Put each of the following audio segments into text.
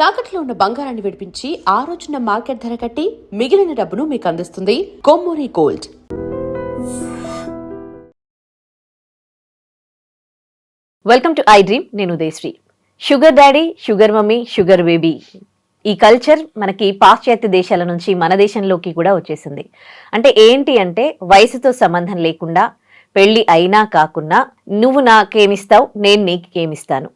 తాకట్లో ఉన్న బంగారాన్ని విడిపించి ఆ రోజున మార్కెట్ ధర కట్టి మిగిలిన డబ్బును మీకు అందిస్తుంది Kommuri gold. Welcome to I dream నేను Udayasri. Sugar daddy sugar mummy sugar baby ఈ కల్చర్ మనకి పాశ్చాత్య దేశాల నుంచి మన దేశంలోకి కూడా వచ్చేసింది. అంటే ఏంటి అంటే వయసుతో సంబంధం లేకుండా పెళ్ళి అయినా కాకుండా నువ్వు నాకేమిస్తావు నేను నీకేమిస్తాను.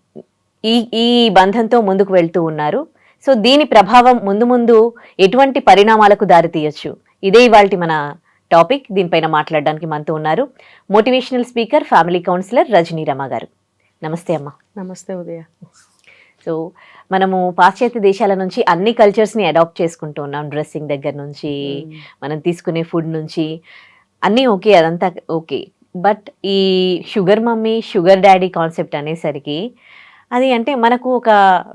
ఈ ఈ బంధంతో ముందుకు వెళ్తూ ఉన్నారు. సో దీని ప్రభావం ముందు ముందు ఎటువంటి పరిణామాలకు దారితీయొచ్చు ఇదే ఇవాళ మన టాపిక్. దీనిపైన మాట్లాడడానికి మనతో ఉన్నారు motivational speaker family counsellor Rajani Rama గారు. నమస్తే అమ్మా. నమస్తే ఉదయ. సో మనము పాశ్చాత్య దేశాల నుంచి అన్ని కల్చర్స్ని అడాప్ట్ చేసుకుంటూ ఉన్నాం. డ్రెస్సింగ్ దగ్గర నుంచి మనం తీసుకునే ఫుడ్ నుంచి. అన్నీ ఓకే అదంతా ఓకే. బట్ ఈ sugar mummy sugar daddy concept అనేసరికి అది అంటే మనకు ఒక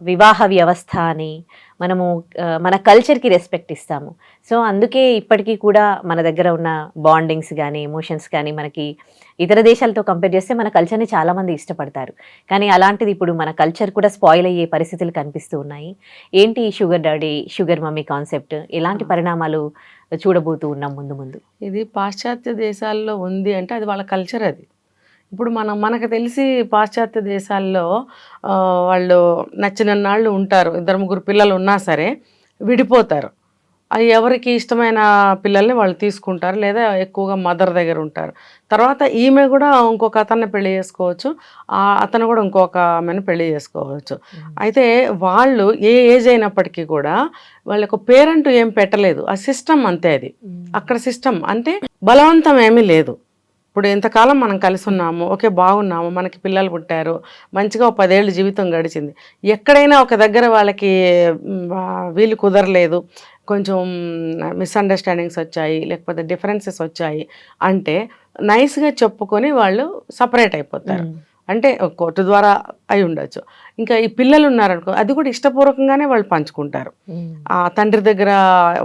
వివాహ వ్యవస్థ అని మనము మన కల్చర్కి రెస్పెక్ట్ ఇస్తాము. సో అందుకే ఇప్పటికీ కూడా మన దగ్గర ఉన్న బాండింగ్స్ కానీ ఎమోషన్స్ కానీ మనకి ఇతర దేశాలతో కంపేర్ చేస్తే మన కల్చర్ని చాలామంది ఇష్టపడతారు. కానీ అలాంటిది ఇప్పుడు మన కల్చర్ కూడా స్పాయిల్ అయ్యే పరిస్థితులు కనిపిస్తూ ఉన్నాయి. ఏంటి sugar daddy sugar mummy concept ఎలాంటి పరిణామాలు చూడబోతూ ఉన్నాం ముందు ముందు? ఇది పాశ్చాత్య దేశాల్లో ఉంది అంటే అది వాళ్ళ కల్చర్ అది. ఇప్పుడు మనం మనకు తెలిసి పాశ్చాత్య దేశాల్లో వాళ్ళు నచ్చిన నాళ్ళు ఉంటారు. ఇద్దరు ముగ్గురు పిల్లలు ఉన్నా సరే విడిపోతారు. అది ఎవరికి ఇష్టమైన పిల్లల్ని వాళ్ళు తీసుకుంటారు లేదా ఎక్కువగా మదర్ దగ్గర ఉంటారు. తర్వాత ఈమె కూడా ఇంకొక అతన్ని పెళ్ళి చేసుకోవచ్చు. ఆ అతను కూడా ఇంకొక ఆమెను పెళ్ళి చేసుకోవచ్చు. అయితే వాళ్ళు ఏ ఏజ్ అయినప్పటికీ కూడా వాళ్ళకు పేరెంట్ ఏం పెట్టలేదు. ఆ సిస్టమ్ అంతే అది. అక్కడ సిస్టమ్ అంటే బలవంతం ఏమీ లేదు. ఇప్పుడు ఎంతకాలం మనం కలిసి ఉన్నాము ఓకే బాగున్నాము మనకి పిల్లలు పుట్టారు మంచిగా ఒక పదేళ్ళు జీవితం గడిచింది. ఎక్కడైనా ఒక దగ్గర వాళ్ళకి వీలు కుదరలేదు కొంచెం మిస్అండర్స్టాండింగ్స్ వచ్చాయి లేకపోతే డిఫరెన్సెస్ వచ్చాయి అంటే నైస్గా చెప్పుకొని వాళ్ళు సపరేట్ అయిపోతారు. అంటే కోర్టు ద్వారా అయి ఉండొచ్చు. ఇంకా ఈ పిల్లలు ఉన్నారనుకో అది కూడా ఇష్టపూర్వకంగానే వాళ్ళు పంచుకుంటారు. ఆ తండ్రి దగ్గర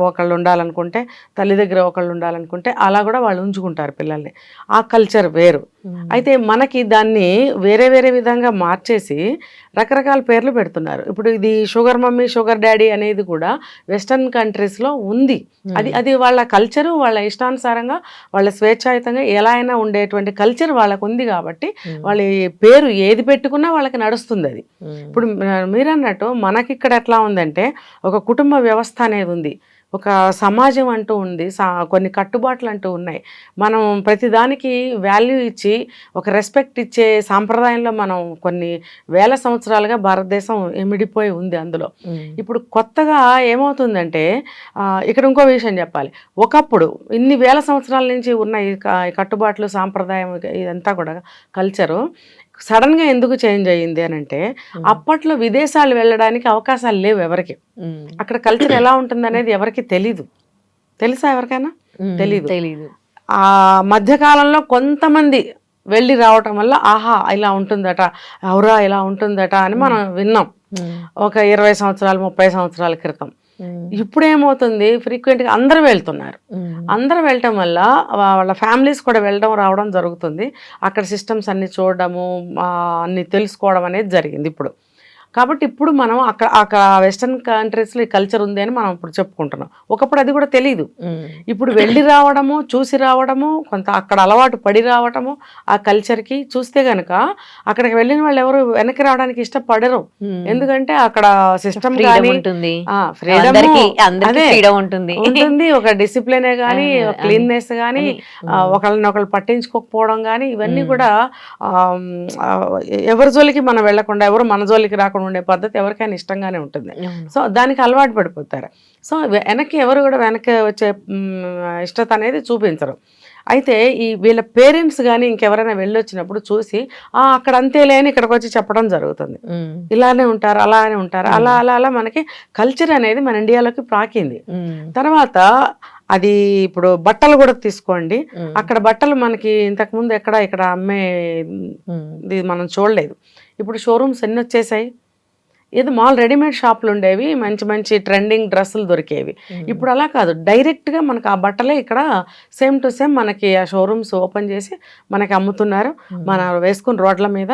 ఒకళ్ళు ఉండాలనుకుంటే తల్లి దగ్గర ఒకళ్ళు ఉండాలనుకుంటే అలా కూడా వాళ్ళు ఉంచుకుంటారు పిల్లల్ని. ఆ కల్చర్ వేరు. అయితే మనకి దాన్ని వేరే వేరే విధంగా మార్చేసి రకరకాల పేర్లు పెడుతున్నారు. ఇప్పుడు ఇది షుగర్ మమ్మీ షుగర్ డాడీ అనేది కూడా వెస్టర్న్ కంట్రీస్లో ఉంది. అది అది వాళ్ళ కల్చరు వాళ్ళ ఇష్టానుసారంగా వాళ్ళ స్వేచ్ఛాయుతంగా ఎలా అయినా ఉండేటువంటి కల్చర్ వాళ్ళకు ఉంది కాబట్టి వాళ్ళ పేరు ఏది పెట్టుకున్నా వాళ్ళకి నడుస్తుంది అది. ఇప్పుడు మ- మీరు అన్నట్టు మనకి ఇక్కడ ఎట్లా ఉందంటే ఒక కుటుంబ వ్యవస్థ అనేది ఉంది. ఒక సమాజం అంటూ ఉంది. సా- కొన్ని కట్టుబాట్లు అంటూ ఉన్నాయి. మనం ప్రతిదానికి వాల్యూ ఇచ్చి ఒక రెస్పెక్ట్ ఇచ్చే సాంప్రదాయంలో మనం కొన్ని వేల సంవత్సరాలుగా భారతదేశం ఎమిడిపోయి ఉంది అందులో. ఇప్పుడు కొత్తగా ఏమవుతుందంటే ఇక్కడ ఇంకో విషయం చెప్పాలి. ఒకప్పుడు ఇన్ని వేల సంవత్సరాల నుంచి ఉన్న ఈ కట్టుబాట్లు సాంప్రదాయం ఇదంతా కూడా కల్చరు సడన్గా ఎందుకు చేంజ్ అయ్యింది అని అంటే అప్పట్లో విదేశాలు వెళ్ళడానికి అవకాశాలు లేవు ఎవరికి. అక్కడ కల్చర్ ఎలా ఉంటుంది అనేది ఎవరికి తెలీదు. తెలుసా ఎవరికైనా? తెలీదు. తెలీదు. ఆ మధ్యకాలంలో కొంతమంది వెళ్ళి రావటం వల్ల ఆహా ఇలా ఉంటుందట అవురా ఇలా ఉంటుందట అని మనం విన్నాం. ఒక ఇరవై సంవత్సరాలు ముప్పై సంవత్సరాల క్రితం. ఇప్పుడు ఏమవుతుంది ఫ్రీక్వెంట్గా అందరూ వెళ్తున్నారు. అందరూ వెళ్ళటం వల్ల వాళ్ళ ఫ్యామిలీస్ కూడా వెళ్ళడం రావడం జరుగుతుంది. అక్కడ సిస్టమ్స్ అన్ని చూడడము అన్ని తెలుసుకోవడం అనేది జరిగింది ఇప్పుడు. కాబట్టి ఇప్పుడు మనం అక్కడ అక్కడ వెస్టర్న్ కంట్రీస్లో ఈ కల్చర్ ఉంది అని మనం ఇప్పుడు చెప్పుకుంటున్నాం. ఒకప్పుడు అది కూడా తెలియదు ఇప్పుడు వెళ్ళి రావడము చూసి రావడము కొంత అక్కడ అలవాటు పడి రావడము ఆ కల్చర్కి చూస్తే గనక అక్కడికి వెళ్ళిన వాళ్ళు ఎవరు వెనక్కి రావడానికి ఇష్టపడరు. ఎందుకంటే అక్కడ సిస్టమ్ ఉంటుంది. ఉంటుంది. ఒక డిసిప్లినే కానీ క్లీన్నెస్ కానీ ఒకళ్ళని ఒకళ్ళు పట్టించుకోకపోవడం కానీ ఇవన్నీ కూడా ఎవరి జోలికి మనం వెళ్ళకుండా ఎవరు మన జోలికి రాకుండా ఉండే పద్ధతి ఎవరికైనా ఇష్టంగానే ఉంటుంది. సో దానికి అలవాటు పడిపోతారు. సో వెనక్కి ఎవరు కూడా వెనక్కి వచ్చే ఇష్టత అనేది చూపించరు. అయితే ఈ వీళ్ళ పేరెంట్స్ కానీ ఇంకెవరైనా వెళ్ళొచ్చినప్పుడు చూసి "ఆ, అక్కడ అంతేలే అని ఇక్కడికి వచ్చి చెప్పడం జరుగుతుంది. ఇలానే ఉంటారు అలానే ఉంటారు అలా అలా అలా మనకి కల్చర్ అనేది మన ఇండియాలోకి ప్రాకింది. తర్వాత అది ఇప్పుడు బట్టలు కూడా తీసుకోండి. అక్కడ బట్టలు మనకి ఇంతకుముందు ఎక్కడ ఇక్కడ అమ్మే మనం చూడలేదు. ఇప్పుడు షోరూమ్స్ ఎన్ని వచ్చేసాయి? ఇది మాల్ రెడీమేడ్ షాపులు ఉండేవి మంచి మంచి ట్రెండింగ్ డ్రెస్సులు దొరికేవి. ఇప్పుడు అలా కాదు. డైరెక్ట్గా మనకు ఆ బట్టలే ఇక్కడ సేమ్ టు సేమ్ మనకి ఆ షోరూమ్స్ ఓపెన్ చేసి మనకి అమ్ముతున్నారు. మన వేసుకుని రోడ్ల మీద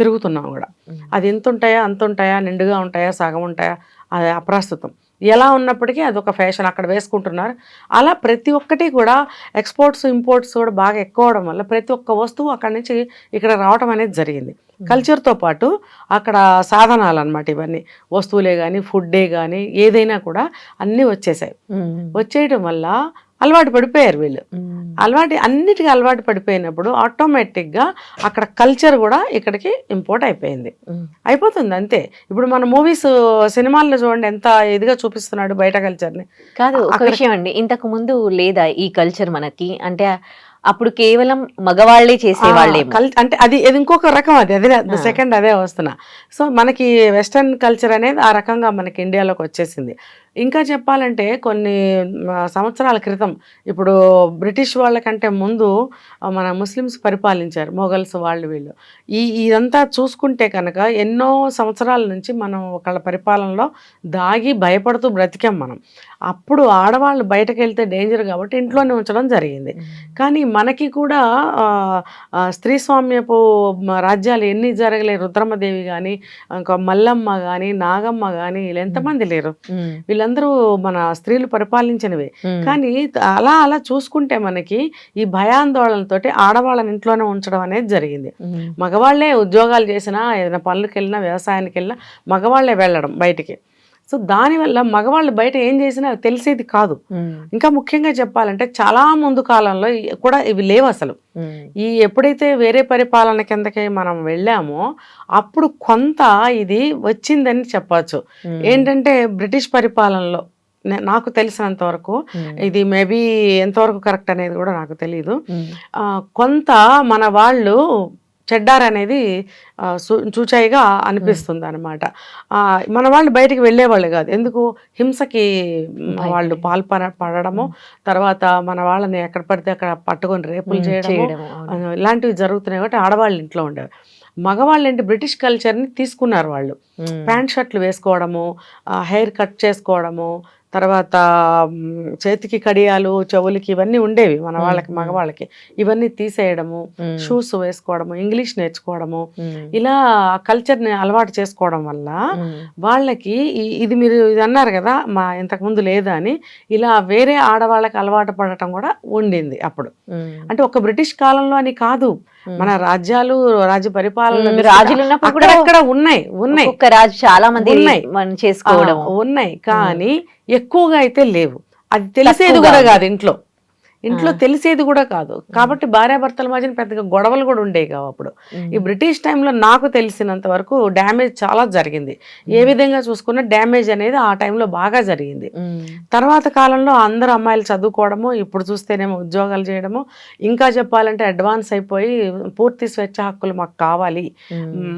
తిరుగుతున్నాం కూడా. అది ఎంత ఉంటాయా అంత ఉంటాయా నిండుగా ఉంటాయా సగం ఉంటాయా అది అప్రస్తుతం. ఎలా ఉన్నప్పటికీ అది ఒక ఫ్యాషన్ అక్కడ వేసుకుంటున్నారు. అలా ప్రతి ఒక్కటి కూడా ఎక్స్పోర్ట్స్ ఇంపోర్ట్స్ కూడా బాగా ఎక్కువ అవడం వల్ల ప్రతి ఒక్క వస్తువు అక్కడ నుంచి ఇక్కడ రావడం అనేది జరిగింది. కల్చర్తో పాటు అక్కడ సాధనాలు అనమాట ఇవన్నీ. వస్తువులే కానీ ఫుడ్డే కానీ ఏదైనా కూడా అన్నీ వచ్చేసాయి. వచ్చేయడం వల్ల అలవాటు పడిపోయారు వీళ్ళు. అలవాటు అన్నిటికీ అలవాటు పడిపోయినప్పుడు ఆటోమేటిక్గా అక్కడ కల్చర్ కూడా ఇక్కడికి ఇంపోర్ట్ అయిపోయింది. అయిపోతుంది అంతే. ఇప్పుడు మన మూవీస్ సినిమాల్లో చూడండి ఎంత ఇదిగా చూపిస్తున్నాడు బయట కల్చర్ని కాదు ఒక విషయం అండి. ఇంతకు ముందు లేదా ఈ కల్చర్ మనకి? అంటే అప్పుడు కేవలం మగవాళ్ళే చేసేవాళ్ళేమో. కల్ అంటే అది ఇది ఇంకొక రకం అది. అదే. సెకండ్ అదే వస్తున్నా. సో మనకి వెస్టర్న్ కల్చర్ అనేది ఆ రకంగా మనకి ఇండియాలోకి వచ్చేసింది. ఇంకా చెప్పాలంటే కొన్ని సంవత్సరాల క్రితం ఇప్పుడు బ్రిటిష్ వాళ్ళకంటే ముందు మన ముస్లిమ్స్ పరిపాలించారు మొఘల్స్ వాళ్ళు వీళ్ళు. ఈ ఇదంతా చూసుకుంటే కనుక ఎన్నో సంవత్సరాల నుంచి మనం ఒకళ్ళ పరిపాలనలో దాగి భయపడుతూ బ్రతికాం మనం. అప్పుడు ఆడవాళ్ళు బయటకు వెళ్తే డేంజర్ కాబట్టి ఇంట్లోనే ఉంచడం జరిగింది. కానీ మనకి కూడా స్త్రీ స్వామ్యపు రాజ్యాలు ఎన్ని జరగలే రుద్రమదేవి కానీ ఇంకా మల్లమ్మ కానీ నాగమ్మ కానీ వీళ్ళు ఎంతమంది లేరు. ఉమ్, వీళ్ళందరూ మన స్త్రీలు పరిపాలించినవే. కానీ అలా అలా చూసుకుంటే మనకి ఈ భయాందోళనతోటి ఆడవాళ్ళని ఇంట్లోనే ఉంచడం అనేది జరిగింది. ఉమ్, మగవాళ్ళే ఉద్యోగాలు చేసినా ఏదైనా పనులకు వెళ్ళినా వ్యవసాయానికి వెళ్ళినా మగవాళ్ళే వెళ్ళడం బయటికి. సో దానివల్ల మగవాళ్ళు బయట ఏం చేసినా తెలిసేది కాదు. ఇంకా ముఖ్యంగా చెప్పాలంటే చాలా ముందు కాలంలో కూడా ఇవి లేవు అసలు. ఈ ఎప్పుడైతే వేరే పరిపాలన కిందకి మనం వెళ్ళామో అప్పుడు కొంత ఇది వచ్చిందని చెప్పచ్చు. ఏంటంటే బ్రిటిష్ పరిపాలనలో నాకు తెలిసినంత వరకు ఇది మేబీ ఎంతవరకు కరెక్ట్ అనేది కూడా నాకు తెలియదు కొంత మన వాళ్ళు చెడ్డారు అనేది చూచాయిగా అనిపిస్తుంది అనమాట మన వాళ్ళు బయటికి వెళ్ళేవాళ్ళు కాదు. ఎందుకు? హింసకి. వాళ్ళు పాల్పడ పడడము తర్వాత మన వాళ్ళని ఎక్కడ పడితే అక్కడ పట్టుకొని రేపులు. ఆ, ఇలాంటివి జరుగుతున్నాయి కాబట్టి ఆడవాళ్ళు ఇంట్లో ఉండేవారు. మగవాళ్ళు ఏంటి బ్రిటిష్ కల్చర్ని తీసుకున్నారు వాళ్ళు. ప్యాంట్ షర్ట్లు వేసుకోవడము హెయిర్ కట్ చేసుకోవడము తర్వాత చేతికి కడియాలు చెవులకి ఇవన్నీ ఉండేవి మన. వాళ్ళకి మగవాళ్ళకి. ఇవన్నీ తీసేయడము షూస్ వేసుకోవడము ఇంగ్లీష్ నేర్చుకోవడము. ఇలా కల్చర్ని అలవాటు చేసుకోవడం వల్ల వాళ్ళకి ఇది మీరు ఇది అన్నారు కదా మా ఇంతకుముందు లేదా అని ఇలా వేరే ఆడవాళ్ళకి అలవాటు పడటం కూడా ఉండింది అప్పుడు. అంటే ఒక బ్రిటిష్ కాలంలో అని కాదు. మన రాజ్యాలు రాజ్య పరిపాలన రాజులు ఉన్నప్పుడు కూడా ఉన్నాయి ఉన్నాయి. రాజు చాలా మంది ఉన్నాయి. మనం చేసుకోవడం. ఉన్నాయి. కానీ ఎక్కువగా అయితే లేవు అది తెలిసేది కూడా. కాదు ఇంట్లో ఇంట్లో. తెలిసేది కూడా కాదు. కాబట్టి భార్యాభర్తల మధ్యన పెద్దగా గొడవలు కూడా ఉండేవి కావు అప్పుడు ఈ బ్రిటిష్ టైంలో నాకు తెలిసినంత వరకు డ్యామేజ్ చాలా జరిగింది. ఏ విధంగా చూసుకున్నా డ్యామేజ్ అనేది ఆ టైంలో బాగా జరిగింది. తర్వాత కాలంలో అందరు అమ్మాయిలు చదువుకోవడము ఇప్పుడు చూస్తేనేమో ఉద్యోగాలు చేయడము ఇంకా చెప్పాలంటే అడ్వాన్స్ అయిపోయి పూర్తి స్వేచ్ఛ హక్కులు మాకు కావాలి.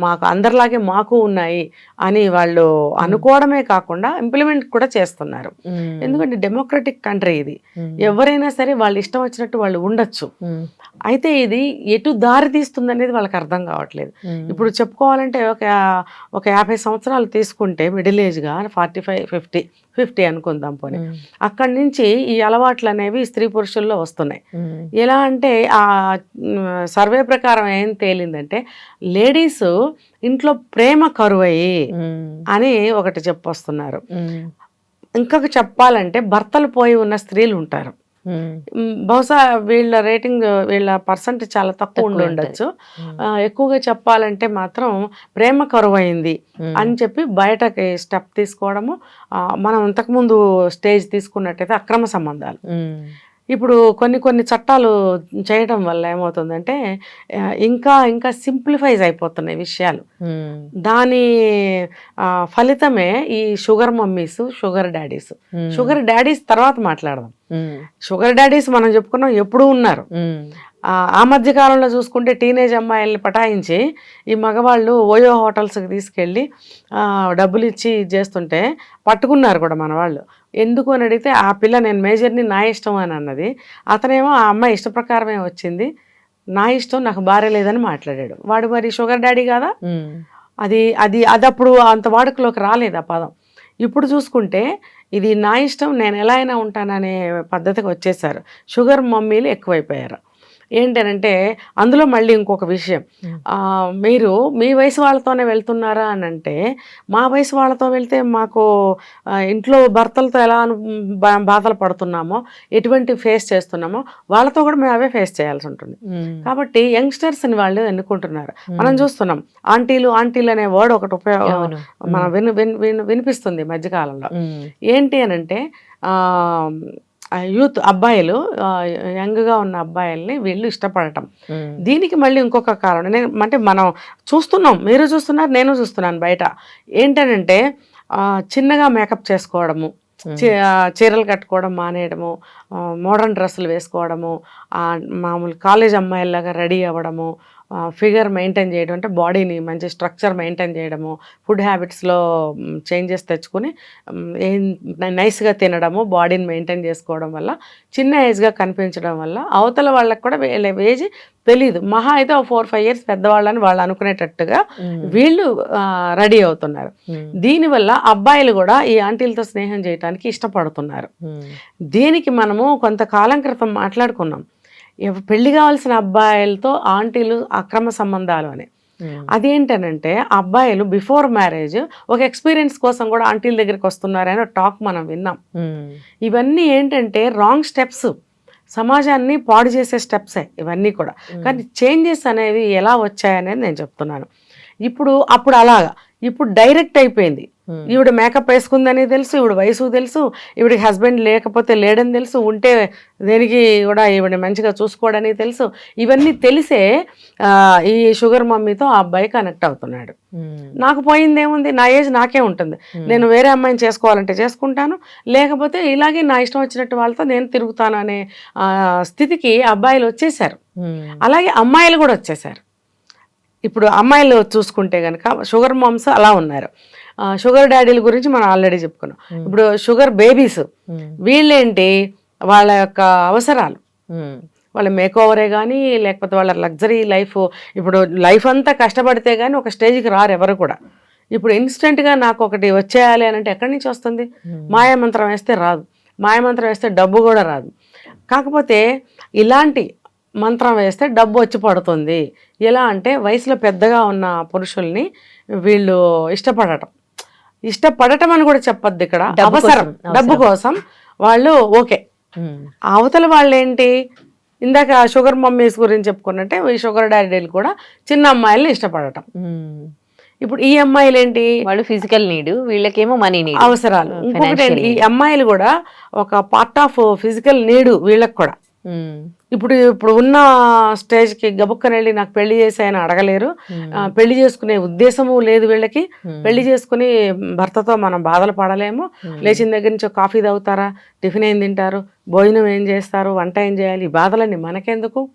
మాకు అందరిలాగే మాకు ఉన్నాయి అని వాళ్ళు అనుకోవడమే కాకుండా ఇంప్లిమెంట్ కూడా చేస్తున్నారు. ఎందుకంటే డెమోక్రటిక్ కంట్రీ ఇది. ఎవరైనా సరే వాళ్ళ ఇష్టం వచ్చినట్టు వాళ్ళు ఉండొచ్చు. అయితే ఇది ఎటు దారి తీస్తుంది అనేది వాళ్ళకి అర్థం కావట్లేదు. ఇప్పుడు చెప్పుకోవాలంటే ఒక ఒక యాభై సంవత్సరాలు తీసుకుంటే మిడిల్ ఏజ్గా ఫార్టీ ఫైవ్ ఫిఫ్టీ ఫిఫ్టీ అనుకుందాం పోనీ. అక్కడి నుంచి ఈ అలవాట్లు అనేవి స్త్రీ పురుషుల్లో వస్తున్నాయి. ఎలా అంటే ఆ సర్వే ప్రకారం ఏం తేలిందంటే లేడీస్ ఇంట్లో ప్రేమ కరువయ్యి అని ఒకటి చెప్పొస్తున్నారు. ఇంకొక చెప్పాలంటే భర్తలు పోయి ఉన్న స్త్రీలు ఉంటారు. బహుశా వీళ్ళ రేటింగ్ వీళ్ళ పర్సెంట్ చాలా తక్కువ ఉండి ఉండొచ్చు. ఎక్కువగా చెప్పాలంటే మాత్రం ప్రేమ కరువైంది అని చెప్పి బయటకి స్టెప్ తీసుకోవడము మనం ఇంతకుముందు స్టేజ్ తీసుకున్నట్టయితే అక్రమ సంబంధాలు. ఇప్పుడు కొన్ని కొన్ని చట్టాలు చేయడం వల్ల ఏమవుతుందంటే ఇంకా ఇంకా సింప్లిఫైజ్ అయిపోతున్నాయి విషయాలు. దాని ఫలితమే ఈ sugar mummies sugar daddies. Sugar daddies తర్వాత మాట్లాడదాం. షుగర్ డాడీస్ మనం చెప్పుకున్నాం ఎప్పుడూ ఉన్నారు. ఆ, మధ్య కాలంలో చూసుకుంటే టీనేజ్ అమ్మాయిల్ని పటాయించి ఈ మగవాళ్ళు ఓయో హోటల్స్కి తీసుకెళ్ళి డబ్బులు ఇచ్చి చేస్తుంటే పట్టుకున్నారు కూడా మన వాళ్ళు ఎందుకు అని అడిగితే ఆ పిల్ల నేను మేజర్ని నా ఇష్టం అని అన్నది. అతనేమో ఆ అమ్మాయి ఇష్ట ప్రకారమే వచ్చింది. నా ఇష్టం నాకు భార్య లేదని మాట్లాడాడు. వాడు మరి షుగర్ డాడీ కాదా? అది అది అది అప్పుడు అంత వాడుకలోకి రాలేదు ఆ పదం. ఇప్పుడు చూసుకుంటే ఇది నా ఇష్టం నేను ఎలా అయినా ఉంటాననే పద్ధతికి వచ్చేసారు. షుగర్ మమ్మీలు ఎక్కువైపోయారు. ఏంటనంటే అందులో మళ్ళీ ఇంకొక విషయం. మీరు మీ వయసు వాళ్ళతోనే వెళ్తున్నారా అని అంటే మా వయసు వాళ్ళతో వెళ్తే మాకు ఇంట్లో భర్తలతో ఎలా బాధలు పడుతున్నామో ఎటువంటి ఫేస్ చేస్తున్నామో వాళ్ళతో కూడా మేము అవే ఫేస్ చేయాల్సి ఉంటుంది. కాబట్టి యంగ్స్టర్స్ని వాళ్ళు ఎన్నుకుంటున్నారు. మనం చూస్తున్నాం ఆంటీలు ఆంటీలు అనే వర్డ్ ఒకటి ఉపయోగం. మనం విను విన్- విన్- వినిపిస్తుంది మధ్యకాలంలో. ఏంటి అని అంటే యూత్ అబ్బాయిలు యంగ్గా ఉన్న అబ్బాయిల్ని వీళ్ళు ఇష్టపడటం. దీనికి మళ్ళీ ఇంకొక కారణం. నేను అంటే మనం చూస్తున్నాం మీరు చూస్తున్నారు నేను చూస్తున్నాను బయట. ఏంటనంటే చిన్నగా మేకప్ చేసుకోవడము చీరలు కట్టుకోవడం మానేయడము మోడర్న్ డ్రెస్సులు వేసుకోవడము మామూలు కాలేజ్ అమ్మాయిలాగా రెడీ అవ్వడము ఫిగర్ మెయింటైన్ చేయడం అంటే బాడీని మంచి స్ట్రక్చర్ మెయింటైన్ చేయడము ఫుడ్ హ్యాబిట్స్లో చేంజెస్ తెచ్చుకొని ఏం నైస్గా తినడము బాడీని మెయింటైన్ చేసుకోవడం వల్ల చిన్న ఏజ్గా కనిపించడం వల్ల అవతల వాళ్ళకి కూడా ఏజ్ తెలియదు మహా అయితే ఫోర్ ఫైవ్ ఇయర్స్ పెద్దవాళ్ళని వాళ్ళు అనుకునేటట్టుగా. వీళ్ళు రెడీ అవుతున్నారు. దీనివల్ల అబ్బాయిలు కూడా ఈ ఆంటీలతో స్నేహం చేయడానికి ఇష్టపడుతున్నారు. దీనికి మనము కొంతకాలం క్రితం మాట్లాడుకున్నాం పెళ్ళి కావాల్సిన అబ్బాయిలతో ఆంటీలు అక్రమ సంబంధాలు అని. అదేంటనంటే అబ్బాయిలు బిఫోర్ మ్యారేజ్ ఒక ఎక్స్పీరియన్స్ కోసం కూడా ఆంటీల దగ్గరికి వస్తున్నారని టాక్ మనం విన్నాం. ఇవన్నీ ఏంటంటే రాంగ్ స్టెప్స్. సమాజాన్ని పాడు చేసే స్టెప్సే ఇవన్నీ కూడా. కానీ చేంజెస్ అనేవి ఎలా వచ్చాయనేది నేను చెప్తున్నాను. ఇప్పుడు అప్పుడు అలాగా. ఇప్పుడు డైరెక్ట్ అయిపోయింది. ఈవిడ మేకప్ వేసుకుందని తెలుసు ఈవిడ వయసు తెలుసు ఈవిడికి హస్బెండ్ లేకపోతే లేడని తెలుసు ఉంటే దేనికి కూడా ఈవిడ మంచిగా చూసుకోవడానికి తెలుసు. ఇవన్నీ తెలిసే ఈ షుగర్ మమ్మీతో ఆ అబ్బాయి కనెక్ట్ అవుతున్నాడు. ఉమ్. నాకు పోయింది ఏముంది నా ఏజ్ నాకే ఉంటుంది. నేను వేరే అమ్మాయిని చేసుకోవాలంటే చేసుకుంటాను. లేకపోతే ఇలాగే నా ఇష్టం వచ్చినట్టు వాళ్ళతో నేను తిరుగుతాను అనే స్థితికి అబ్బాయిలు వచ్చేసారు. అలాగే అమ్మాయిలు కూడా వచ్చేసారు ఇప్పుడు అమ్మాయిలు చూసుకుంటే కనుక షుగర్ మామ్స్ అలా ఉన్నారు. షుగర్ డాడీల గురించి మనం ఆల్రెడీ చెప్పుకున్నాం. ఇప్పుడు షుగర్ బేబీస్. వీళ్ళేంటి? వాళ్ళ యొక్క అవసరాలు. వాళ్ళ మేక్ ఓవరే కానీ లేకపోతే వాళ్ళ లగ్జరీ లైఫ్ ఇప్పుడు లైఫ్ అంతా కష్టపడితే కానీ ఒక స్టేజ్కి రారు ఎవరు కూడా. ఇప్పుడు ఇన్స్టెంట్గా నాకు ఒకటి వచ్చేయాలి అని అంటే ఎక్కడి నుంచి వస్తుంది? మాయామంత్రం వేస్తే రాదు. మాయమంత్రం వేస్తే డబ్బు కూడా రాదు. కాకపోతే ఇలాంటి మంత్రం వేస్తే డబ్బు వచ్చి పడుతుంది. ఎలా అంటే వయసులో పెద్దగా ఉన్న పురుషుల్ని వీళ్ళు ఇష్టపడటం. ఇష్టపడటం అని కూడా చెప్పొద్దు ఇక్కడ. అవసరం డబ్బు కోసం. వాళ్ళు ఓకే. అవతల వాళ్ళు ఏంటి ఇందాక షుగర్ మమ్మీస్ గురించి చెప్పుకున్నట్టే ఈ షుగర్ డాడీలు కూడా చిన్న అమ్మాయిల్ని ఇష్టపడటం. ఇప్పుడు ఈ అమ్మాయిలు ఏంటి వాళ్ళు ఫిజికల్ నీడ్ వీళ్ళకేమో మనీ నీడ్. అవసరాలు. ఇంకొకటి ఈ అమ్మాయిలు కూడా ఒక పార్ట్ ఆఫ్ ఫిజికల్ నీడు వీళ్ళకి కూడా. ఇప్పుడు ఇప్పుడు ఉన్న స్టేజ్కి గబుక్కని వెళ్ళి నాకు పెళ్ళి చేసాయని అడగలేరు. ఆ, పెళ్ళి చేసుకునే ఉద్దేశము లేదు వీళ్ళకి. పెళ్ళి చేసుకుని భర్తతో మనం బాధలు పడలేము. లేచిన దగ్గర నుంచి కాఫీ తాగుతారా? టిఫిన్ ఏం తింటారు? భోజనం ఏం చేస్తారు? వంట ఏం చేయాలి? ఈ బాధలన్నీ మనకెందుకు?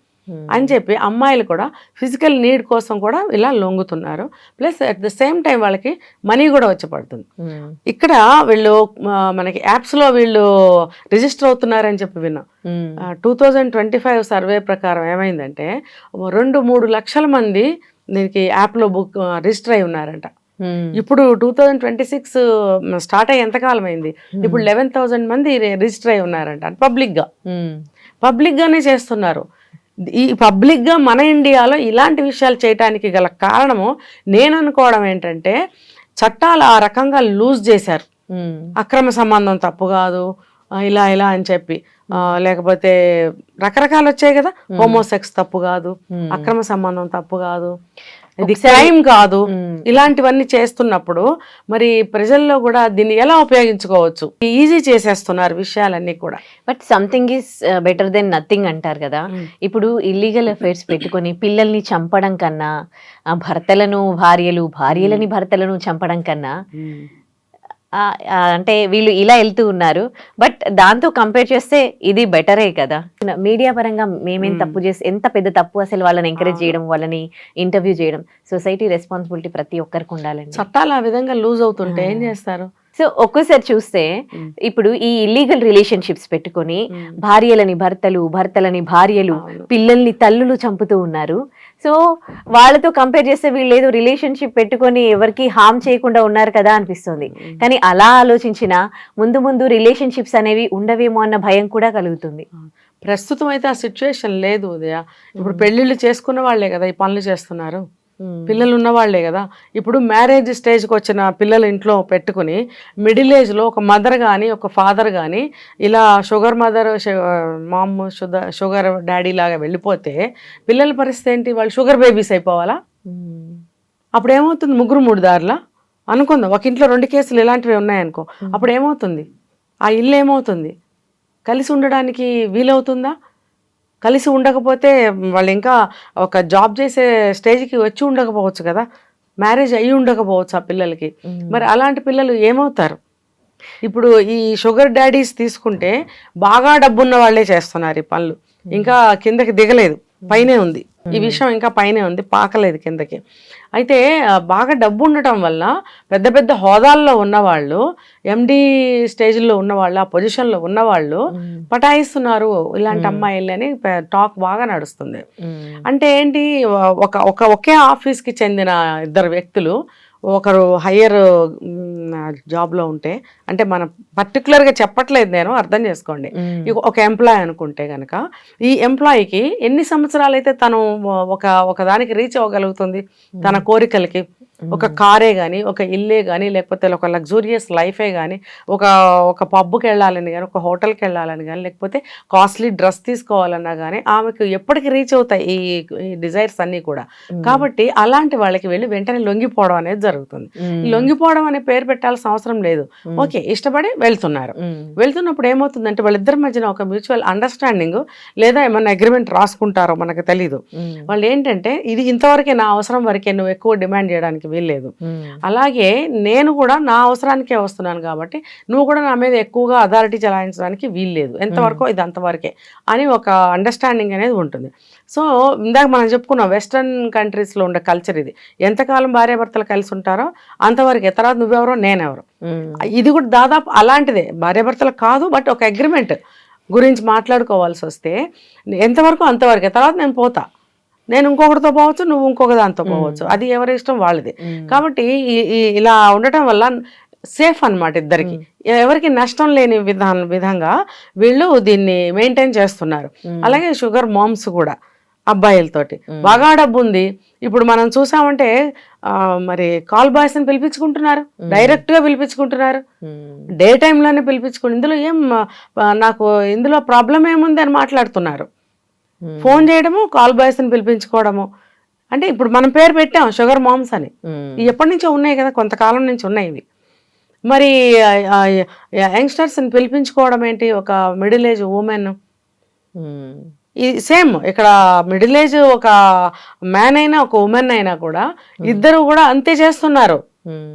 అని చెప్పి అమ్మాయిలు కూడా ఫిజికల్ నీడ్ కోసం కూడా ఇలా లొంగుతున్నారు. Plus at the same time వాళ్ళకి మనీ కూడా వచ్చి పడుతుంది. ఇక్కడ వీళ్ళు మనకి యాప్స్లో వీళ్ళు రిజిస్టర్ అవుతున్నారని చెప్పి విన్నాం. Two thousand twenty five survey ప్రకారం ఏమైందంటే రెండు మూడు లక్షల మంది దీనికి యాప్లో బుక్ రిజిస్టర్ అయి ఉన్నారంట. ఇప్పుడు two thousand twenty six start అయ్యి ఎంతకాలం అయింది? ఇప్పుడు లెవెన్ థౌజండ్ మంది రిజిస్టర్ అయి ఉన్నారంట పబ్లిక్గా. పబ్లిక్గానే చేస్తున్నారు. ఈ పబ్లిక్గా మన ఇండియాలో ఇలాంటి విషయాలు చేయటానికి గల కారణము నేను అనుకోవడం ఏంటంటే చట్టాలు ఆ రకంగా లూజ్ చేశారు. అక్రమ సంబంధం తప్పు కాదు ఇలా ఇలా అని చెప్పి. లేకపోతే రకరకాలు వచ్చాయి కదా హోమోసెక్స్ తప్పు కాదు అక్రమ సంబంధం తప్పు కాదు. ఇది క్రైమ్ కాదు. ఇలాంటివన్నీ చేస్తున్నప్పుడు మరి ప్రజల్లో కూడా దీన్ని ఎలా ఉపయోగించుకోవచ్చు? ఈజీ చేసేస్తున్నారు విషయాలన్నీ కూడా. But something is better than nothing అంటారు కదా. ఇప్పుడు ఇల్లీగల్ అఫైర్స్ పెట్టుకొని పిల్లల్ని చంపడం కన్నా భర్తలను భార్యలు భార్యలని భర్తలను చంపడం కన్నా అంటే వీళ్ళు ఇలా వెళ్తూ ఉన్నారు. బట్ దాంతో కంపేర్ చేస్తే ఇది బెటరే కదా. మీడియా పరంగా మేమేం తప్పు చేసి ఎంత పెద్ద తప్పు అసలు వాళ్ళని ఎంకరేజ్ చేయడం వాళ్ళని ఇంటర్వ్యూ చేయడం. సొసైటీ రెస్పాన్సిబిలిటీ ప్రతి ఒక్కరికి ఉండాలండి. చట్టాలు ఆ విధంగా లూజ్ అవుతుంటే ఏం చేస్తారు? సో ఒక్కోసారి చూస్తే ఇప్పుడు ఈ ఇల్లీగల్ రిలేషన్షిప్స్ పెట్టుకొని భార్యలని భర్తలు భర్తలని భార్యలు. పిల్లల్ని తల్లులు చంపుతూ ఉన్నారు. సో వాళ్ళతో కంపేర్ చేస్తే వీళ్ళు ఏదో రిలేషన్షిప్ పెట్టుకొని ఎవరికి హామ్ చేయకుండా ఉన్నారు కదా అనిపిస్తుంది. కానీ అలా ఆలోచించిన ముందు ముందు రిలేషన్షిప్స్ అనేవి ఉండవేమో అన్న భయం కూడా కలుగుతుంది. ప్రస్తుతం అయితే ఆ సిచ్యువేషన్ లేదు ఉదయ. ఇప్పుడు పెళ్ళిళ్ళు చేసుకున్న వాళ్ళే కదా ఈ పనులు చేస్తున్నారు. పిల్లలు ఉన్న వాళ్ళే కదా. ఇప్పుడు మ్యారేజ్ స్టేజ్కి వచ్చిన పిల్లలు ఇంట్లో పెట్టుకుని మిడిల్ ఏజ్లో ఒక మదర్ కానీ ఒక ఫాదర్ కానీ ఇలా sugar mother mom sugar sugar daddy లాగా వెళ్ళిపోతే పిల్లల పరిస్థితి ఏంటి? వాళ్ళు షుగర్ బేబీస్ అయిపోవాలా? అప్పుడు ఏమవుతుంది? ముగ్గురు మూడు దారులా? అనుకుందాం. ఒక ఇంట్లో రెండు కేసులు ఇలాంటివి ఉన్నాయనుకో. అప్పుడు ఏమవుతుంది? ఆ ఇల్లు ఏమవుతుంది? కలిసి ఉండడానికి వీలవుతుందా? కలిసి ఉండకపోతే వాళ్ళు ఇంకా ఒక జాబ్ చేసే స్టేజ్కి వచ్చి ఉండకపోవచ్చు కదా. మ్యారేజ్ అయ్యి ఉండకపోవచ్చు ఆ పిల్లలకి. మరి అలాంటి పిల్లలు ఏమవుతారు? ఇప్పుడు ఈ షుగర్ డాడీస్ తీసుకుంటే బాగా డబ్బున్న వాళ్ళే చేస్తున్నారు ఈ పనులు. ఇంకా కిందకి దిగలేదు. పైనే ఉంది. ఈ విషయం ఇంకా పైనే ఉంది పాకలేదు కిందకి. అయితే బాగా డబ్బు ఉండటం వల్ల పెద్ద పెద్ద హోదాల్లో ఉన్నవాళ్ళు ఎండి స్టేజ్లో ఉన్నవాళ్ళు ఆ పొజిషన్లో ఉన్నవాళ్ళు పటాయిస్తున్నారు ఇలాంటి అమ్మాయిలు అని టాక్ బాగా నడుస్తుంది. అంటే ఏంటి ఒక ఒక ఒకే ఆఫీస్కి చెందిన ఇద్దరు వ్యక్తులు ఒకరు హయ్యర్ జాబ్లో ఉంటే అంటే మనం పర్టికులర్గా చెప్పట్లేదు నేను అర్థం చేసుకోండి. ఒక ఎంప్లాయ్ అనుకుంటే కనుక ఈ ఎంప్లాయీకి ఎన్ని సంవత్సరాలు అయితే తను ఒక ఒక దానికి రీచ్ అవ్వగలుగుతుంది? తన కోరికలకి ఒక కారే కానీ ఒక ఇల్లే కానీ లేకపోతే ఒక లగ్జూరియస్ లైఫే కానీ ఒక ఒక పబ్కి వెళ్ళాలని కానీ ఒక హోటల్కి వెళ్ళాలని కానీ లేకపోతే కాస్ట్లీ డ్రెస్ తీసుకోవాలన్నా కానీ ఆమెకు ఎప్పటికి రీచ్ అవుతాయి ఈ డిజైర్స్ అన్నీ కూడా. కాబట్టి అలాంటి వాళ్ళకి వెళ్ళి వెంటనే లొంగిపోవడం అనేది జరుగుతుంది. లొంగిపోవడం అనే పేరు పెట్టాల్సిన అవసరం లేదు. ఓకే ఇష్టపడి వెళ్తున్నారు. వెళ్తున్నప్పుడు ఏమవుతుందంటే వాళ్ళిద్దరి మధ్యన ఒక మ్యూచువల్ అండర్స్టాండింగ్ లేదా ఏమన్నా అగ్రిమెంట్ రాసుకుంటారో మనకు తెలీదు. వాళ్ళు ఏంటంటే ఇది ఇంతవరకే నా అవసరం వరకే నువ్వు ఎక్కువ డిమాండ్ చేయడానికి వీల్లేదు. అలాగే నేను కూడా నా అవసరానికే వస్తున్నాను కాబట్టి నువ్వు కూడా నా మీద ఎక్కువగా అథారిటీ చలాయించడానికి వీల్లేదు. ఎంతవరకు ఇది అంతవరకే అని ఒక అండర్స్టాండింగ్ అనేది ఉంటుంది. సో ఇందాక మనం చెప్పుకున్నాం వెస్ట్రన్ కంట్రీస్లో ఉండే కల్చర్ ఇది. ఎంతకాలం భార్యాభర్తలు కలిసి ఉంటారో అంతవరకే. తర్వాత నువ్వెవరో నేనెవరో. ఇది కూడా దాదాపు అలాంటిదే. భార్యాభర్తలు కాదు బట్ ఒక అగ్రిమెంట్ గురించి మాట్లాడుకోవాల్సి వస్తే ఎంతవరకు అంతవరకే. తర్వాత నేను పోతా. నేను ఇంకొకరితో పోవచ్చు నువ్వు ఇంకొక దాంతో పోవచ్చు. అది ఎవరి ఇష్టం వాళ్ళది. కాబట్టి ఇలా ఉండటం వల్ల సేఫ్ అన్నమాట ఇద్దరికి. ఎవరికి నష్టం లేని విధానం విధంగా వీళ్ళు దీన్ని మెయింటైన్ చేస్తున్నారు. అలాగే షుగర్ మామ్స్ కూడా అబ్బాయిలతోటి. బాగా డబ్బు ఉంది ఇప్పుడు మనం చూసామంటే మరి కాల్ బాయ్స్ అని పిలిపించుకుంటున్నారు. డైరెక్ట్గా పిలిపించుకుంటున్నారు. డే లోనే పిలిపించుకుని ఇందులో ఏం నాకు ఇందులో ప్రాబ్లం ఏముంది అని మాట్లాడుతున్నారు. ఫోన్ చేయడము కాల్ బాయ్స్ అని పిలిపించుకోవడము. అంటే ఇప్పుడు మనం పేరు పెట్టాం షుగర్ మామ్స్ అని. ఎప్పటి నుంచో ఉన్నాయి కదా కొంతకాలం నుంచి ఉన్నాయి ఇవి. మరి యంగ్స్టర్స్ని పిలిపించుకోవడం ఏంటి? ఒక మిడిల్ ఏజ్ ఉమెన్ ఈ సేమ్ ఇక్కడ మిడిల్ ఏజ్ ఒక మ్యాన్ అయినా ఒక ఉమెన్ అయినా కూడా ఇద్దరు కూడా అంతే చేస్తున్నారు.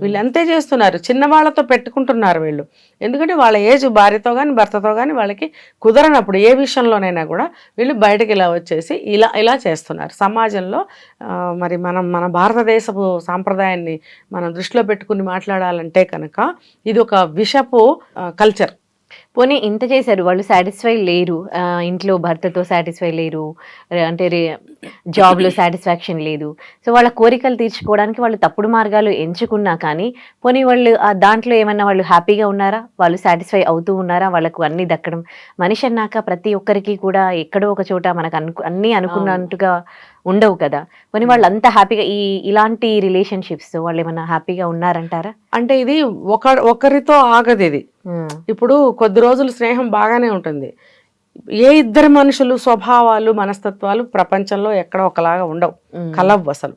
వీళ్ళు అంతే చేస్తున్నారు. చిన్న వాళ్ళతో పెట్టుకుంటున్నారు వీళ్ళు. ఎందుకంటే వాళ్ళ ఏజ్ భార్యతో కానీ భర్తతో కానీ వాళ్ళకి కుదరనప్పుడు ఏ విషయంలోనైనా కూడా వీళ్ళు బయటకు ఇలా వచ్చేసి ఇలా ఇలా చేస్తున్నారు. సమాజంలో మరి మనం మన భారతదేశపు సాంప్రదాయాన్ని మనం దృష్టిలో పెట్టుకుని మాట్లాడాలంటే కనుక ఇది ఒక విషపు కల్చర్ పోనీ ఇంత చేశారు వాళ్ళు సాటిస్ఫై లేరు ఇంట్లో భర్తతో సాటిస్ఫై లేరు అంటే జాబ్లో సాటిస్ఫాక్షన్ లేదు. సో వాళ్ళ కోరికలు తీర్చుకోవడానికి వాళ్ళు తప్పుడు మార్గాలు ఎంచుకున్నా కానీ పోనీ వాళ్ళు ఆ దాంట్లో ఏమన్నా వాళ్ళు హ్యాపీగా ఉన్నారా? వాళ్ళు సాటిస్ఫై అవుతూ ఉన్నారా? వాళ్ళకు అన్ని దక్కడం. మనిషి అన్నాక ప్రతి ఒక్కరికి కూడా ఎక్కడో ఒక చోట మనకు అనుకు అన్నీ అనుకున్నట్టుగా ఉండవు కదా. పోనీ వాళ్ళు అంత హ్యాపీగా ఈ ఇలాంటి రిలేషన్షిప్స్ వాళ్ళు ఏమన్నా హ్యాపీగా ఉన్నారంటారా? అంటే ఇది ఒక ఒకరితో ఆగదు ఇది. ఇప్పుడు కొద్ది రోజులు స్నేహం బాగానే ఉంటుంది. ఏ ఇద్దరు మనుషులు స్వభావాలు మనస్తత్వాలు ప్రపంచంలో ఎక్కడ ఒకలాగా ఉండవు. కలవు అసలు.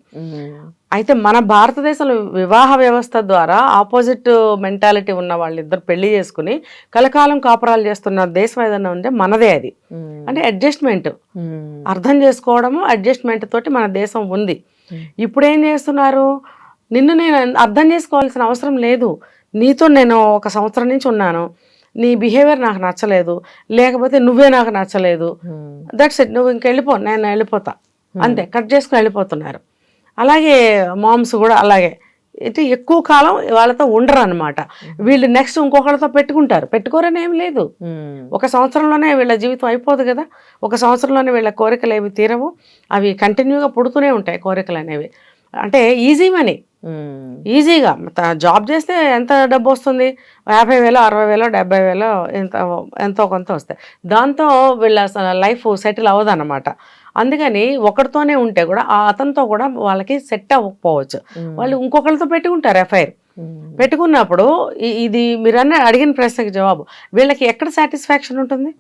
అయితే మన భారతదేశంలో వివాహ వ్యవస్థ ద్వారా ఆపోజిట్ మెంటాలిటీ ఉన్న వాళ్ళిద్దరు పెళ్ళి చేసుకుని కలకాలం కాపురాలు చేస్తున్న దేశం ఏదైనా ఉంటే మనదే అది. అంటే అడ్జస్ట్మెంట్. అర్థం చేసుకోవడము అడ్జస్ట్మెంట్ తోటి మన దేశం ఉంది. ఇప్పుడు ఏం చేస్తున్నారు? నిన్ను నేను అర్థం చేసుకోవాల్సిన అవసరం లేదు. నీతో నేను ఒక సంవత్సరం నుంచి ఉన్నాను. నీ బిహేవియర్ నాకు నచ్చలేదు లేకపోతే నువ్వే నాకు నచ్చలేదు. దట్స్ ఇట్ నువ్వు ఇంక వెళ్ళిపో నేను వెళ్ళిపోతా. అంతే కట్ చేసుకుని వెళ్ళిపోతున్నారు. అలాగే మామ్స్ కూడా అలాగే. అయితే ఎక్కువ కాలం వాళ్ళతో ఉండరు అనమాట వీళ్ళు నెక్స్ట్ ఇంకొకళ్ళతో పెట్టుకుంటారు. పెట్టుకోరని ఏం లేదు. ఒక సంవత్సరంలోనే వీళ్ళ జీవితం అయిపోదు కదా. ఒక సంవత్సరంలోనే వీళ్ళ కోరికలు ఏవి తీరవు. అవి కంటిన్యూగా పుడుతూనే ఉంటాయి కోరికలు అనేవి. అంటే ఈజీ మనీ ఈజీగా. జాబ్ చేస్తే ఎంత డబ్బు వస్తుంది? యాభై వేలు అరవై వేలు డెబ్బై వేలు ఎంత ఎంతో కొంత వస్తాయి. దాంతో వీళ్ళ లైఫ్ సెటిల్ అవ్వదన్నమాట. అందుకని ఒకరితోనే ఉంటే కూడా ఆ అతనితో కూడా వాళ్ళకి సెట్ అవ్వకపోవచ్చు. వాళ్ళు ఇంకొకరితో పెట్టుకుంటారు ఎఫ్ఐఆర్. పెట్టుకున్నప్పుడు ఇది మీరన్న అడిగిన ప్రశ్నకి జవాబు. వీళ్ళకి ఎక్కడ సాటిస్ఫాక్షన్ ఉంటుంది?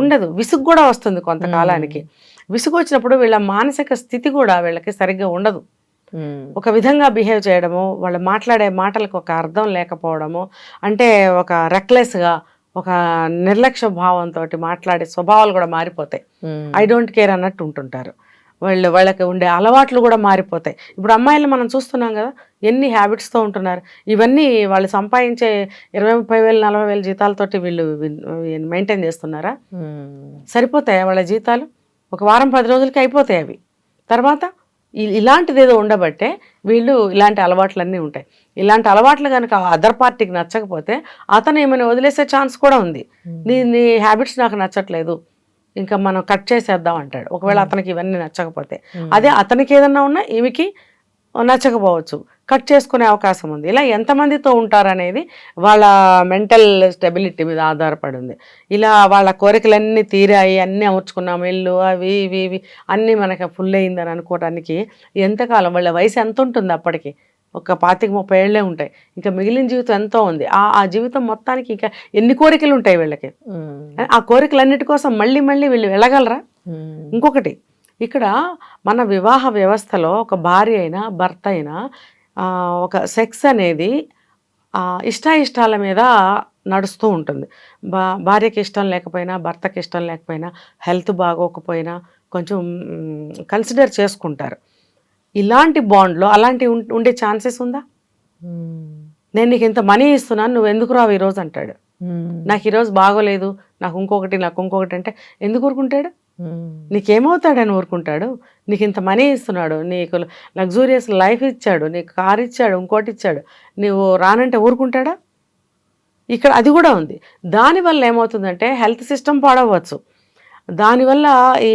ఉండదు. విసుగు కూడా వస్తుంది కొంతకాలానికి. విసుగు వచ్చినప్పుడు వీళ్ళ మానసిక స్థితి కూడా వీళ్ళకి సరిగ్గా ఉండదు. ఒక విధంగా బిహేవ్ చేయడము వాళ్ళు మాట్లాడే మాటలకు ఒక అర్థం లేకపోవడము అంటే ఒక రెక్లెస్గా ఒక నిర్లక్ష్య భావంతో మాట్లాడే స్వభావాలు కూడా మారిపోతాయి. ఐ డోంట్ కేర్ అన్నట్టు ఉంటుంటారు. వాళ్ళు వాళ్ళకి ఉండే అలవాట్లు కూడా మారిపోతాయి. ఇప్పుడు అమ్మాయిలు మనం చూస్తున్నాం కదా ఎన్ని హ్యాబిట్స్తో ఉంటున్నారు? ఇవన్నీ వాళ్ళు సంపాదించే ఇరవై ముప్పై వేలు నలభై వేలు జీతాలతోటి వీళ్ళు మెయింటైన్ చేస్తున్నారా? సరిపోతాయా వాళ్ళ జీతాలు? ఒక వారం పది రోజులకి అయిపోతాయి అవి. తర్వాత ఇలాంటిది ఏదో ఉండబట్టే వీళ్ళు ఇలాంటి అలవాట్లన్నీ ఉంటాయి. ఇలాంటి అలవాట్లు కనుక అదర్ పార్టీకి నచ్చకపోతే అతను ఏమైనా వదిలేసే ఛాన్స్ కూడా ఉంది. నీ నీ హ్యాబిట్స్ నాకు నచ్చట్లేదు. ఇంకా మనం కట్ చేసేద్దాం అంటాడు. ఒకవేళ అతనికి ఇవన్నీ నచ్చకపోతే. అదే అతనికి ఏదన్నా ఉన్నా ఈమెకి నచ్చకపోవచ్చు. కట్ చేసుకునే అవకాశం ఉంది. ఇలా ఎంతమందితో ఉంటారనేది వాళ్ళ మెంటల్ స్టెబిలిటీ మీద ఆధారపడి ఉంది ఇలా వాళ్ళ కోరికలన్నీ తీరాయి అన్నీ అమర్చుకున్నాం ఇల్లు అవి ఇవి ఇవి అన్నీ మనకి ఫుల్ అయిందని అనుకోవడానికి ఎంతకాలం వాళ్ళ వయసు ఎంత ఉంటుంది అప్పటికి? ఒక పాతిక ముప్పై ఏళ్ళే ఉంటాయి. ఇంకా మిగిలిన జీవితం ఎంతో ఉంది. ఆ ఆ జీవితం మొత్తానికి ఇంకా ఎన్ని కోరికలు ఉంటాయి వీళ్ళకి ఆ కోరికలన్నిటి కోసం మళ్ళీ మళ్ళీ వీళ్ళు వెళ్ళగలరా? ఇంకొకటి ఇక్కడ మన వివాహ వ్యవస్థలో ఒక భార్య అయినా భర్త అయినా ఒక సెక్స్ అనేది ఇష్టాయిష్టాల మీద నడుస్తూ ఉంటుంది. బా భార్యకి ఇష్టం లేకపోయినా భర్తకి ఇష్టం లేకపోయినా హెల్త్ బాగోకపోయినా కొంచెం కన్సిడర్ చేసుకుంటారు. ఇలాంటి బాండ్లో అలాంటి ఉండే ఛాన్సెస్ ఉందా? నేను నీకు ఇంత మనీ ఇస్తున్నాను నువ్వు ఎందుకు రావు ఈరోజు అంటాడు. నాకు ఈరోజు బాగోలేదు నాకు ఇంకొకటి నాకు ఇంకొకటి అంటే ఎందుకు ఊరుకుంటాడు? నీకేమవుతాడని ఊరుకుంటాడు? నీకు ఇంత మనీ ఇస్తున్నాడు నీకు లగ్జూరియస్ లైఫ్ ఇచ్చాడు నీకు కార్ ఇచ్చాడు ఇంకోటి ఇచ్చాడు నువ్వు రానంటే ఊరుకుంటాడా? ఇక్కడ అది కూడా ఉంది. దానివల్ల ఏమవుతుందంటే హెల్త్ సిస్టమ్ పాడవచ్చు దానివల్ల ఈ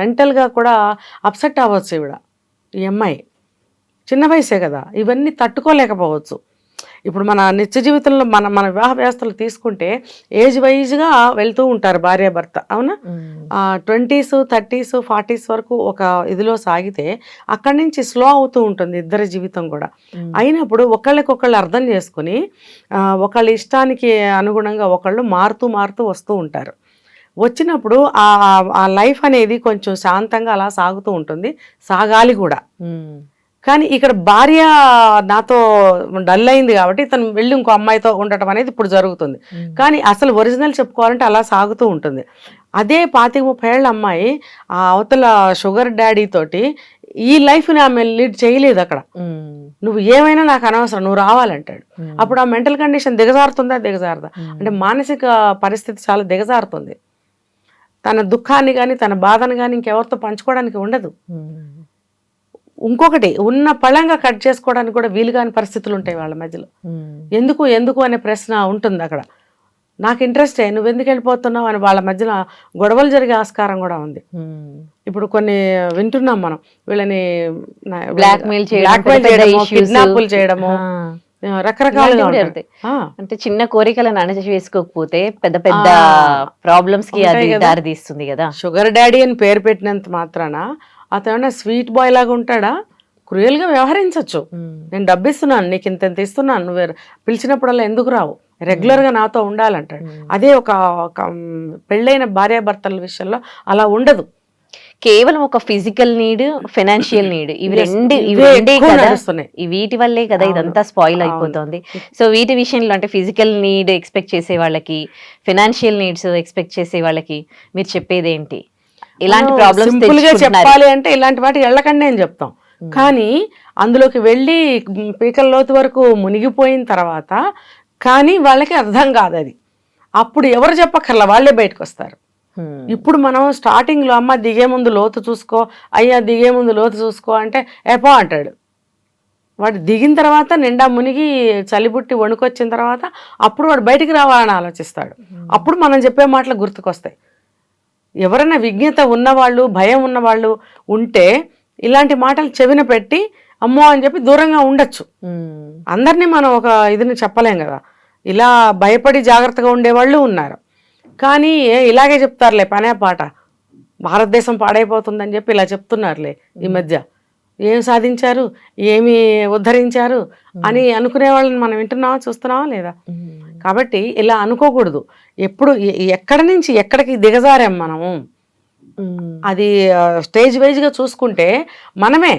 మెంటల్గా కూడా అప్సెట్ అవ్వచ్చు ఈవిడ ఈ అమ్మాయి. చిన్న వయసే కదా ఇవన్నీ తట్టుకోలేకపోవచ్చు. ఇప్పుడు మన నిత్య జీవితంలో మన మన వివాహ వ్యవస్థలు తీసుకుంటే ఏజ్ వైజ్గా వెళ్తూ ఉంటారు భార్య భర్త అవునా? ట్వంటీస్ థర్టీస్ ఫార్టీస్ వరకు ఒక ఇదిలో సాగితే అక్కడి నుంచి స్లో అవుతూ ఉంటుంది ఇద్దరి జీవితం కూడా. అయినప్పుడు ఒకళ్ళకొకళ్ళు అర్థం చేసుకుని ఒకళ్ళ ఇష్టానికి అనుగుణంగా ఒకళ్ళు మారుతూ మారుతూ వస్తూ ఉంటారు. వచ్చినప్పుడు ఆ ఆ లైఫ్ అనేది కొంచెం శాంతంగా అలా సాగుతూ ఉంటుంది సాగాలి కూడా. కానీ ఇక్కడ భార్య నాతో డల్ అయింది కాబట్టి తను వెళ్ళి ఇంకో అమ్మాయితో ఉండటం అనేది ఇప్పుడు జరుగుతుంది. కానీ అసలు ఒరిజినల్ చెప్పుకోవాలంటే అలా సాగుతూ ఉంటుంది. అదే పాతిక ముప్పై ఏళ్ళ అమ్మాయి ఆ అవతల షుగర్ డాడీ తోటి ఈ లైఫ్ని ఆమె లీడ్ చేయలేదు అక్కడ. నువ్వు ఏమైనా నాకు అనవసరం నువ్వు రావాలంటాడు. అప్పుడు ఆ మెంటల్ కండిషన్ దిగజారుతుందా? దిగజారుదా. అంటే మానసిక పరిస్థితి చాలా దిగజారుతుంది. తన దుఃఖాన్ని కానీ తన బాధను కానీ ఇంకెవరితో పంచుకోవడానికి ఉండదు. ఇంకొకటి ఉన్న పళంగా కట్ చేసుకోవడానికి కూడా వీలు కాని పరిస్థితులు ఉంటాయి వాళ్ళ మధ్యలో. ఎందుకు ఎందుకు అనే ప్రశ్న ఉంటుంది అక్కడ. నాకు ఇంట్రెస్టే నువ్వు ఎందుకు వెళ్ళిపోతున్నావు అని వాళ్ళ మధ్యన గొడవలు జరిగే ఆస్కారం కూడా ఉంది. ఇప్పుడు కొన్ని వింటున్నాం మనం. వీళ్ళని బ్లాక్మెయిల్. కిడ్నాపులు చేయడము రకరకాలుగా. ఆ, అంటే చిన్న కోరికలను అణచి వేసుకోకపోతే పెద్ద పెద్ద ప్రాబ్లమ్స్కి అది. దారి తీస్తుంది కదా. షుగర్ డాడీ అని పేరు పెట్టినంత మాత్రాన అతను స్వీట్ బాయ్ లాగా ఉంటాడా? క్రూయల్గా వ్యవహరించవచ్చు నేను డబ్బు ఇస్తున్నాను నీకు ఇంత ఇంత ఇస్తున్నాను నువ్వు పిలిచినప్పుడల్లా ఎందుకు రావు? రెగ్యులర్గా నాతో ఉండాలంటాడు. అదే ఒక పెళ్ళైన భార్యాభర్తల విషయంలో అలా ఉండదు. కేవలం ఒక ఫిజికల్ నీడ్ ఫైనాన్షియల్ నీడ్. ఇవి రెండు ఇవి రెండే కదా. వీటి వల్లే కదా. ఇదంతా స్పాయిల్. అయిపోతుంది. సో వీటి విషయంలో అంటే ఫిజికల్ నీడ్ ఎక్స్పెక్ట్ చేసే వాళ్ళకి ఫైనాన్షియల్ నీడ్స్ ఎక్స్పెక్ట్ చేసే వాళ్ళకి మీరు చెప్పేది ఏంటి ఇలాంటి ప్రాబ్లమ్స్ simple గా చెప్పాలి అంటే ఇలాంటి వాటికి వెళ్ళకండి అని చెప్తాం. కానీ అందులోకి వెళ్ళి పీకల లోతు వరకు మునిగిపోయిన తర్వాత కానీ వాళ్ళకి అర్థం కాదు అది. అప్పుడు ఎవరు చెప్పక్కర్లా వాళ్ళే బయటకు వస్తారు ఇప్పుడు మనం స్టార్టింగ్లో అమ్మ దిగే ముందు లోతు చూసుకో అయ్యా దిగే ముందు లోతు చూసుకో అంటే ఎపో అంటాడు. వాడు దిగిన తర్వాత నిండా మునిగి చలిబుట్టి వణుకొచ్చిన తర్వాత అప్పుడు వాడు బయటికి రావాలని ఆలోచిస్తాడు. అప్పుడు మనం చెప్పే మాటలు గుర్తుకొస్తాయి. ఎవరైనా విజ్ఞత ఉన్నవాళ్ళు భయం ఉన్నవాళ్ళు ఉంటే ఇలాంటి మాటలు చెవిన పెట్టి అమ్మో అని చెప్పి దూరంగా ఉండొచ్చు. అందరినీ మనం ఒక ఇదిని చెప్పలేం కదా. ఇలా భయపడి జాగ్రత్తగా ఉండేవాళ్ళు ఉన్నారు. కానీ ఇలాగే చెప్తారులే పనే పాట. భారతదేశం పాడైపోతుందని చెప్పి ఇలా చెప్తున్నారులే ఈ మధ్య. ఏం సాధించారు? ఏమి ఉద్ధరించారు? అని అనుకునే వాళ్ళని మనం వింటున్నామా చూస్తున్నామా లేదా? కాబట్టి ఇలా అనుకోకూడదు. ఎప్పుడు ఎక్కడి నుంచి ఎక్కడికి దిగజారాం మనము? అది స్టేజ్ వైజ్గా చూసుకుంటే మనమే.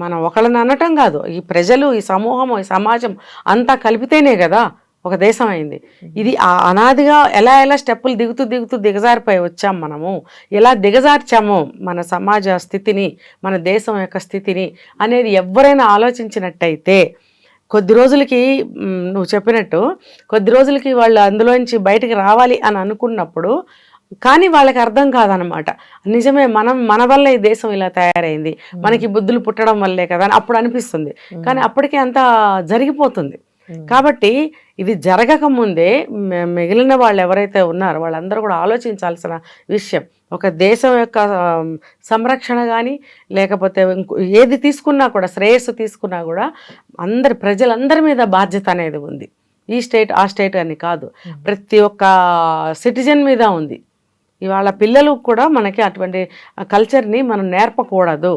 మనం ఒకళ్ళని అనటం కాదు. ఈ ప్రజలు ఈ సమూహం ఈ సమాజం అంతా కలిపితేనే కదా ఒక దేశం అయింది. ఇది ఆ అనాదిగా ఎలా ఎలా స్టెప్పులు దిగుతూ దిగుతూ దిగజారిపోయి వచ్చాం మనము? ఎలా దిగజార్చాము మన సమాజ స్థితిని మన దేశం యొక్క స్థితిని అనేది ఎవరైనా ఆలోచించినట్టయితే కొద్ది రోజులకి నువ్వు చెప్పినట్టు కొద్ది రోజులకి వాళ్ళు అందులోంచి బయటికి రావాలి అని అనుకున్నప్పుడు కానీ వాళ్ళకి అర్థం కాదనమాట. నిజమే మనం మన వల్ల ఈ దేశం ఇలా తయారైంది. మనకి బుద్ధులు పుట్టడం వల్లే కదా అని అప్పుడు అనిపిస్తుంది. కానీ అప్పటికే అంతా జరిగిపోతుంది. కాబట్టి ఇది జరగక ముందే మిగిలిన వాళ్ళు ఎవరైతే ఉన్నారో వాళ్ళందరూ కూడా ఆలోచించాల్సిన విషయం. ఒక దేశం యొక్క సంరక్షణ కానీ లేకపోతే ఏది తీసుకున్నా కూడా శ్రేయస్సు తీసుకున్నా కూడా అందరి ప్రజలందరి మీద బాధ్యత అనేది ఉంది. ఈ స్టేట్ ఆ స్టేట్ అని కాదు. ప్రతి ఒక్క సిటిజన్ మీద ఉంది. ఇవాళ పిల్లలు కూడా మనకి అటువంటి కల్చర్ని మనం నేర్పకూడదు.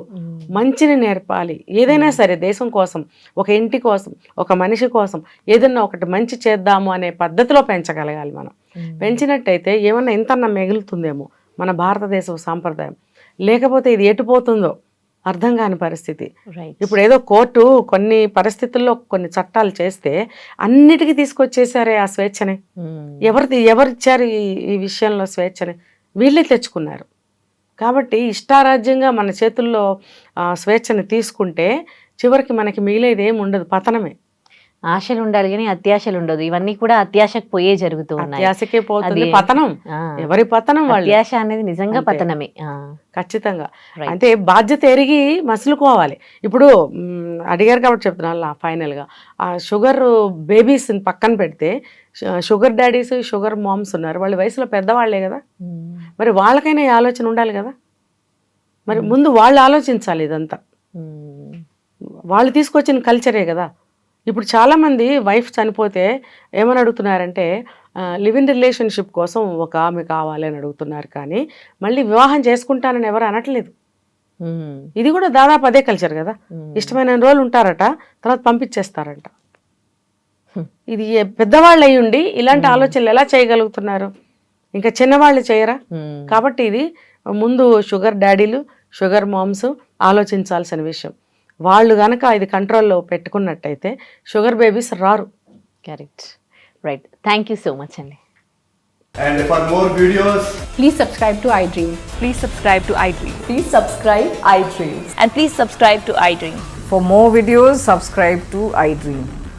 మంచిని నేర్పాలి. ఏదైనా సరే దేశం కోసం ఒక ఇంటి కోసం ఒక మనిషి కోసం ఏదైనా ఒకటి మంచి చేద్దాము అనే పద్ధతిలో పెంచగలగాలి మనం. పెంచినట్టయితే ఏమన్నా ఇంతన్నా మిగులుతుందేమో మన భారతదేశం సాంప్రదాయం. లేకపోతే ఇది ఎటుపోతుందో అర్థం కాని పరిస్థితి. ఇప్పుడు ఏదో కోర్టు కొన్ని పరిస్థితుల్లో కొన్ని చట్టాలు చేస్తే అన్నిటికీ తీసుకొచ్చేసారే ఆ స్వేచ్ఛని. ఎవరిది ఎవరిచ్చారు ఈ విషయంలో స్వేచ్ఛని? వీళ్ళే తెచ్చుకున్నారు. కాబట్టి ఇష్టారాజ్యంగా మన చేతుల్లో స్వేచ్ఛని తీసుకుంటే చివరికి మనకి మిగిలేది ఏమి ఉండదు పతనమే. ఆశలు ఉండాలి కానీ అత్యాశలు ఉండదు ఇవన్నీ కూడా అత్యాశకు పోయే జరుగుతూ ఉన్నాయి. అత్యాశకే పోతుంది పతనం. ఎవరి పతనం వాళ్ళు? అత్యాశ అనేది నిజంగా. పతనమే. ఖచ్చితంగా. అంటే బాధ్యత ఎరిగి మసులుకోవాలి. ఇప్పుడు అడిగారు కాబట్టి చెప్తున్నాను ఫైనల్గా. ఆ షుగర్ బేబీస్ పక్కన పెడితే షుగర్ డాడీస్ షుగర్ మామ్స్ ఉన్నారు. వాళ్ళ వయసులో పెద్దవాళ్ళే కదా? మరి వాళ్ళకైనా ఈ ఆలోచన ఉండాలి కదా. మరి ముందు వాళ్ళు ఆలోచించాలి ఇదంతా. వాళ్ళు తీసుకొచ్చిన కల్చరే కదా. ఇప్పుడు చాలామంది వైఫ్ చనిపోతే ఏమని అడుగుతున్నారంటే లివ్ ఇన్ రిలేషన్షిప్ కోసం ఒక ఆమె కావాలి అని అడుగుతున్నారు కానీ మళ్ళీ వివాహం చేసుకుంటానని ఎవరు అనట్లేదు. ఇది కూడా దాదాపు అదే కల్చర్ కదా. ఇష్టమైన రోజులు ఉంటారట తర్వాత పంపించేస్తారంట. ఇది పెద్దవాళ్ళు అయ్యి ఉండి ఇలాంటి ఆలోచనలు ఎలా చేయగలుగుతున్నారు? ఇంకా చిన్నవాళ్ళు చేయరా. కాబట్టి ఇది ముందు షుగర్ డాడీలు షుగర్ మామ్స్ ఆలోచించాల్సిన విషయం వాళ్ళు గనక ఇది కంట్రోల్లో పెట్టుకున్నట్టయితే షుగర్ బేబీస్ రారు correct right thank you so much అండి And for more videos, Please subscribe to iDream. Please subscribe to iDream. Please subscribe iDreams. And please subscribe to iDream. For more videos, subscribe to iDream.